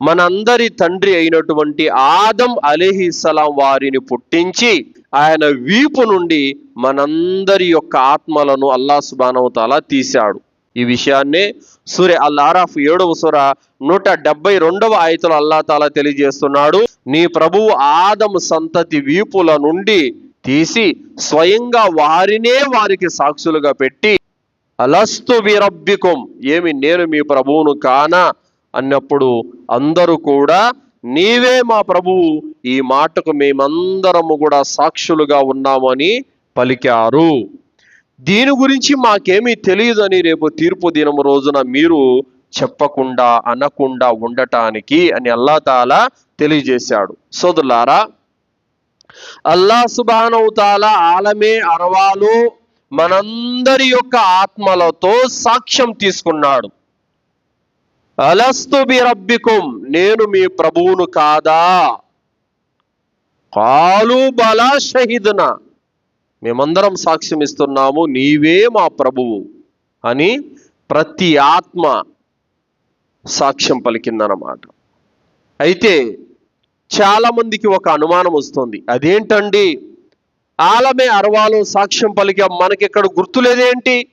మనందరి తండ్రి అయినటువంటి ఆదం అలీహిస్సలాం వారిని పుట్టించి ఆయన వీపు నుండి మనందరి యొక్క ఆత్మలను అల్లా సుబానవతాల తీశాడు. ఈ విషయాన్నే సూర్య అల్ ఆరాఫ్ ఏడవ సుర నూట డెబ్బై రెండవ ఆయతలు అల్లా తాలా తెలియజేస్తున్నాడు. నీ ప్రభువు ఆదం సంతతి వీపుల నుండి తీసి స్వయంగా వారినే వారికి సాక్షులుగా పెట్టి అలస్తు విరబ్బికుం ఏమి నేను మీ ప్రభువును కానా? అన్నప్పుడు అందరూ కూడా నీవే మా ప్రభువు ఈ మాటకు మేమందరము కూడా సాక్షులుగా ఉన్నామని పలికారు. దీని గురించి మాకేమీ తెలియదని రేపు తీర్పు దినం రోజున మీరు చెప్పకుండా అనకుండా ఉండటానికి అని అల్లా తాలా తెలియజేశాడు. సోదరులారా అల్లా సుబానవుతాల ఆలమే అరవాలు మనందరి యొక్క ఆత్మలతో సాక్ష్యం తీసుకున్నాడు. అలస్తు బిరబ్బికుం నేను మీ ప్రభువును కాదా? కాలు బలా షహీద్న మేమందరం సాక్ష్యం ఇస్తున్నాము నీవే మా ప్రభువు అని ప్రతి ఆత్మ సాక్ష్యం పలికిందన్నమాట. అయితే చాలామందికి ఒక అనుమానం వస్తుంది. అదేంటండి? ఆలమే అరవాలో సాక్ష్యం పలికాం మనకిక్కడ గుర్తులేదేంటి?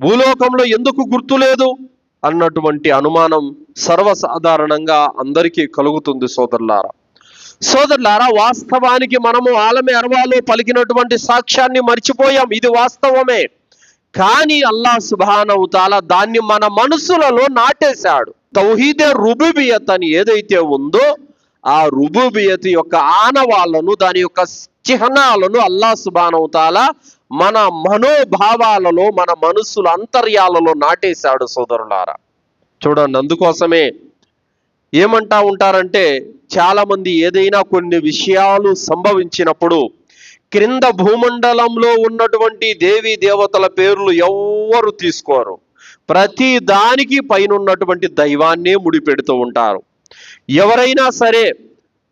భూలోకంలో ఎందుకు గుర్తులేదు? అన్నటువంటి అనుమానం సర్వసాధారణంగా అందరికీ కలుగుతుంది సోదరులారా. సోదరులారా వాస్తవానికి మనము ఆలమే అరవాలో పలికినటువంటి సాక్ష్యాన్ని మర్చిపోయాం. ఇది వాస్తవమే. కానీ అల్లా సుబానవుతాల దాన్ని మన మనసులలో నాటేశాడు. తౌహీదే రుబుబియత్ అని ఏదైతే ఉందో ఆ రుబుబియత్ యొక్క ఆనవాళ్ళను దాని యొక్క చిహ్నాలను అల్లా సుబానవుతాల మన మనోభావాలలో మన మనస్సుల అంతర్యాలలో నాటేశాడు సోదరులారా. చూడండి అందుకోసమే ఏమంటా ఉంటారంటే చాలామంది ఏదైనా కొన్ని విషయాలు సంభవించినప్పుడు క్రింద భూమండలంలో ఉన్నటువంటి దేవి దేవతల పేర్లు ఎవ్వరు తీసుకోరు. ప్రతి దానికి పైన ఉన్నటువంటి దైవాన్నే ముడిపెడుతూ ఉంటారు. ఎవరైనా సరే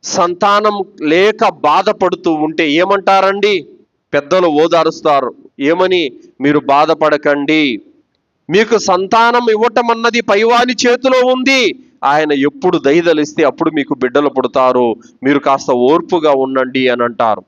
సంతానం లేక బాధపడుతూ ఉంటే ఏమంటారండి? పెద్దలు ఓదారుస్తారు. ఏమని? మీరు బాధపడకండి. మీకు సంతానం ఇవ్వటం అన్నది పైవాని చేతిలో ఉంది. ఆయన ఎప్పుడు దయదలిస్తే అప్పుడు మీకు బిడ్డలు పుడతారు. మీరు కాస్త ఓర్పుగా ఉండండి అని అంటారు.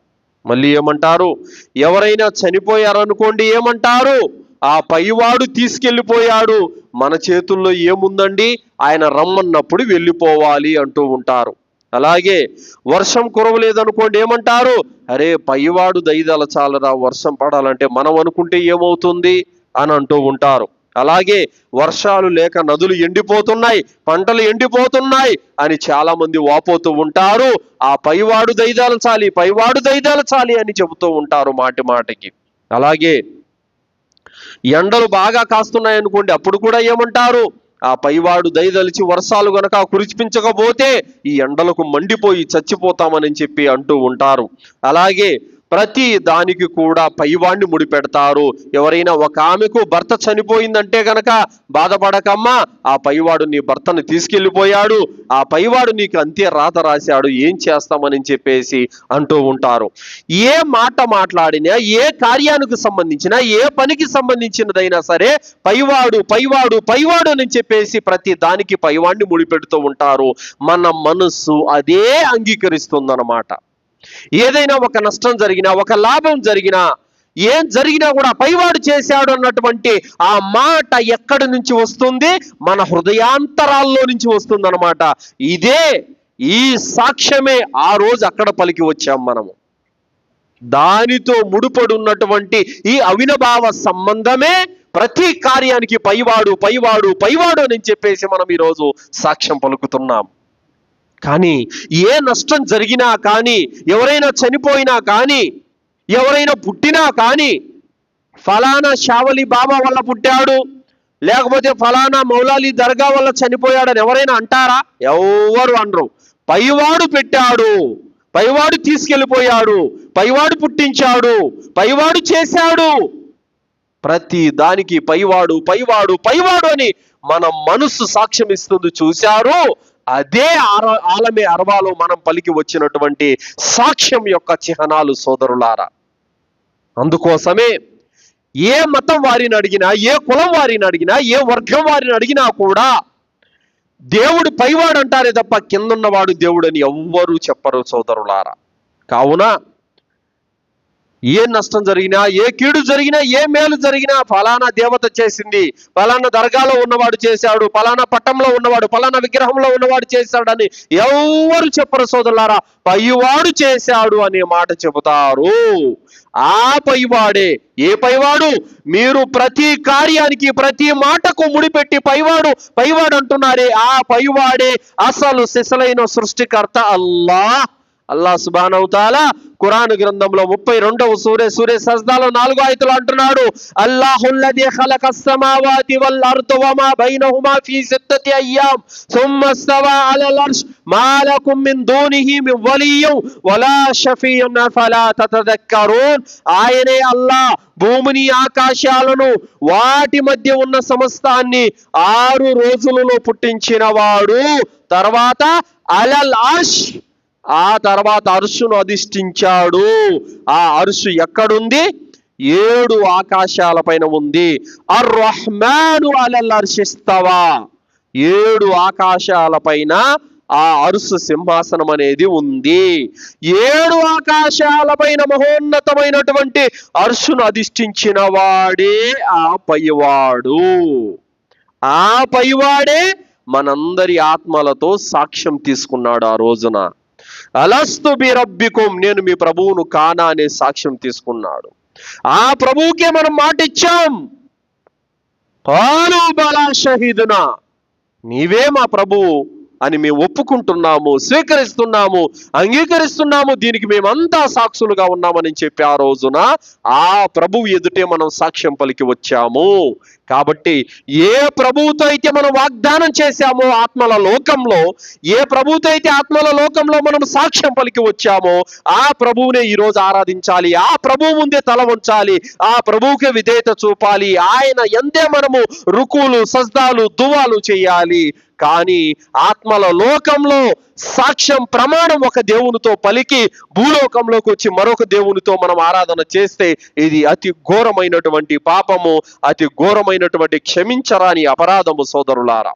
మళ్ళీ ఏమంటారు? ఎవరైనా చనిపోయారనుకోండి ఏమంటారు? ఆ పైవాడు తీసుకెళ్ళిపోయాడు. మన చేతుల్లో ఏముందండి? ఆయన రమ్మన్నప్పుడు వెళ్ళిపోవాలి అంటూ ఉంటారు. అలాగే వర్షం కురవలేదనుకోండి ఏమంటారు? అరే పైవాడు దయదలచాలరా వర్షం పడాలంటే మనం అనుకుంటే ఏమవుతుంది? అని అంటూ ఉంటారు. అలాగే వర్షాలు లేక నదులు ఎండిపోతున్నాయి పంటలు ఎండిపోతున్నాయి అని చాలా మంది వాపోతూ ఉంటారు. ఆ పైవాడు దయదలచాలి పైవాడు దయదలచాలి అని చెబుతూ ఉంటారు మాటి మాటికి. అలాగే ఎండలు బాగా కాస్తున్నాయి అనుకోండి అప్పుడు కూడా ఏమంటారు? ఆ పైవాడు దయదలిచి వర్షాలు గనక కురిపించకపోతే ఈ ఎండలకు మండిపోయి చచ్చిపోతామని చెప్పి అంటూ ఉంటారు. అలాగే ప్రతి దానికి కూడా పైవాణ్ణి ముడిపెడతారు ఎవరైనా ఒక ఆమెకు భర్త చనిపోయిందంటే గనక బాధపడకమ్మా ఆ పైవాడు నీ భర్తను తీసుకెళ్ళిపోయాడు ఆ పైవాడు నీకు అంతే రాత రాశాడు ఏం చేస్తామని చెప్పేసి అంటూ ఉంటారు. ఏ మాట మాట్లాడినా ఏ కార్యానికి సంబంధించిన ఏ పనికి సంబంధించినదైనా సరే పైవాడు పైవాడు పైవాడు అని చెప్పేసి ప్రతి దానికి పైవాడిని ముడిపెడుతూ ఉంటారు. మన మనస్సు అదే అంగీకరిస్తుందన్నమాట. ఏదైనా ఒక నష్టం జరిగినా ఒక లాభం జరిగినా ఏం జరిగినా కూడా పైవాడు చేశాడు అన్నటువంటి ఆ మాట ఎక్కడి నుంచి వస్తుంది? మన హృదయాంతరాల్లో నుంచి వస్తుంది అనమాట ఇదే ఈ సాక్ష్యమే ఆ రోజు అక్కడ పలికి వచ్చాం మనము. దానితో ముడిపడి ఉన్నటువంటి ఈ అవినభావ సంబంధమే ప్రతి కార్యానికి పైవాడు పైవాడు పైవాడు అని చెప్పేసి మనం ఈరోజు సాక్ష్యం పలుకుతున్నాం. కానీ ఏ నష్టం జరిగినా కానీ ఎవరైనా చనిపోయినా కానీ ఎవరైనా పుట్టినా కానీ ఫలానా షావలి బాబా వల్ల పుట్టాడు లేకపోతే ఫలానా మౌలాలి దర్గా వల్ల చనిపోయాడని ఎవరైనా అంటారా? ఎవరు అనరు. పైవాడు పెట్టాడు పైవాడు తీసుకెళ్ళిపోయాడు పైవాడు పుట్టించాడు పైవాడు చేశాడు. ప్రతి దానికి పైవాడు పైవాడు పైవాడు అని మన మనస్సు సాక్ష్యం ఇస్తుంది చూశారు? అదే ఆర ఆలమే అరవాలో మనం పలికి వచ్చినటువంటి సాక్ష్యం యొక్క చిహ్నాలు సోదరులారా. అందుకోసమే ఏ మతం వారిని అడిగినా ఏ కులం వారిని అడిగినా ఏ వర్గం వారిని అడిగినా కూడా దేవుడు పైవాడు అంటారే తప్ప కిందున్నవాడు దేవుడని ఎవ్వరూ చెప్పరు సోదరులారా. కావున ఏ నష్టం జరిగినా ఏ కీడు జరిగినా ఏ మేలు జరిగినా ఫలానా దేవత చేసింది. ఫలానా దర్గాలో ఉన్నవాడు చేశాడు ఫలానా పట్టంలో ఉన్నవాడు ఫలానా విగ్రహంలో ఉన్నవాడు చేశాడని ఎవరు చెప్పరు సోదరులారా? పైవాడు చేశాడు అనే మాట చెబుతారు. ఆ పైవాడే ఏ పైవాడు? మీరు ప్రతి కార్యానికి ప్రతి మాటకు ముడిపెట్టి పైవాడు పైవాడు అంటున్నారే. ఆ పైవాడే అసలు సిసలైన సృష్టికర్త అల్లా అల్లా సుబానవుతాల కురాన్ గ్రంథంలో ముప్పై రెండవ సూర్య సూర్య సజ్దాలో నాలుగు ఆయతలు అంటున్నాడు. అల్లాహుల్లది ఖలక సమావాతి వల్ అర్దు వమా బైనహుమా ఫీ సిత్తతి అయ్యాం సుమ్మ స్తవా అలల్ అర్ష్. మా మిన్ దూనిహి మిన్ వలియ్యం వలా షఫీయున్ ఫలా తతదక్కరూన్. ఆయనే అల్లా భూమిని ఆకాశాలను వాటి మధ్య ఉన్న సమస్తాన్ని ఆరు రోజులలో పుట్టించినవాడు. తర్వాత అలల్ అర్ష్. ఆ తర్వాత అరుసును అధిష్ఠించాడు. ఆ అరుసు ఎక్కడుంది? ఏడు ఆకాశాల పైన ఉంది. అర్ రహ్మాను అలల్ అర్షిస్తవా ఏడు ఆకాశాల పైన ఆ అరుసు సింహాసనం అనేది ఉంది. ఏడు ఆకాశాల పైన మహోన్నతమైనటువంటి అరుసును అధిష్ఠించిన వాడే ఆ పైవాడు. ఆ పైవాడే మనందరి ఆత్మలతో సాక్ష్యం తీసుకున్నాడు ఆ రోజున. అలస్తు బి రబ్బికుం నేను మీ ప్రభువును కానా అనే సాక్ష్యం తీసుకున్నాడు. ఆ ప్రభువుకే మనం మాట ఇచ్చాం కాలు బలా షహీదునా నీవే మా ప్రభువు. అని మేము ఒప్పుకుంటున్నాము స్వీకరిస్తున్నాము అంగీకరిస్తున్నాము. దీనికి మేమంతా సాక్షులుగా ఉన్నామని చెప్పి ఆ రోజున ఆ ప్రభువు ఎదుటే మనం సాక్ష్యం పలికి వచ్చాము. కాబట్టి ఏ ప్రభువుతో అయితే మనం వాగ్దానం చేశామో ఆత్మల లోకంలో ఏ ప్రభువుతో అయితే ఆత్మల లోకంలో మనం సాక్ష్యం పలికి వచ్చామో ఆ ప్రభువునే ఈ రోజు ఆరాధించాలి. ఆ ప్రభువు ముందే తల ఉంచాలి ఆ ప్రభువుకి విధేయత చూపాలి. ఆయన ఎందే మనము రుకులు సజ్దాలు దువాలు చేయాలి. కానీ ఆత్మల లోకంలో సాక్ష్యం ప్రమాణం ఒక దేవునితో పలికి భూలోకంలోకి వచ్చి మరొక దేవునితో మనం ఆరాధన చేస్తే ఇది అతి ఘోరమైనటువంటి పాపము అతి ఘోరమైనటువంటి క్షమించరాని అపరాధము సోదరులారా.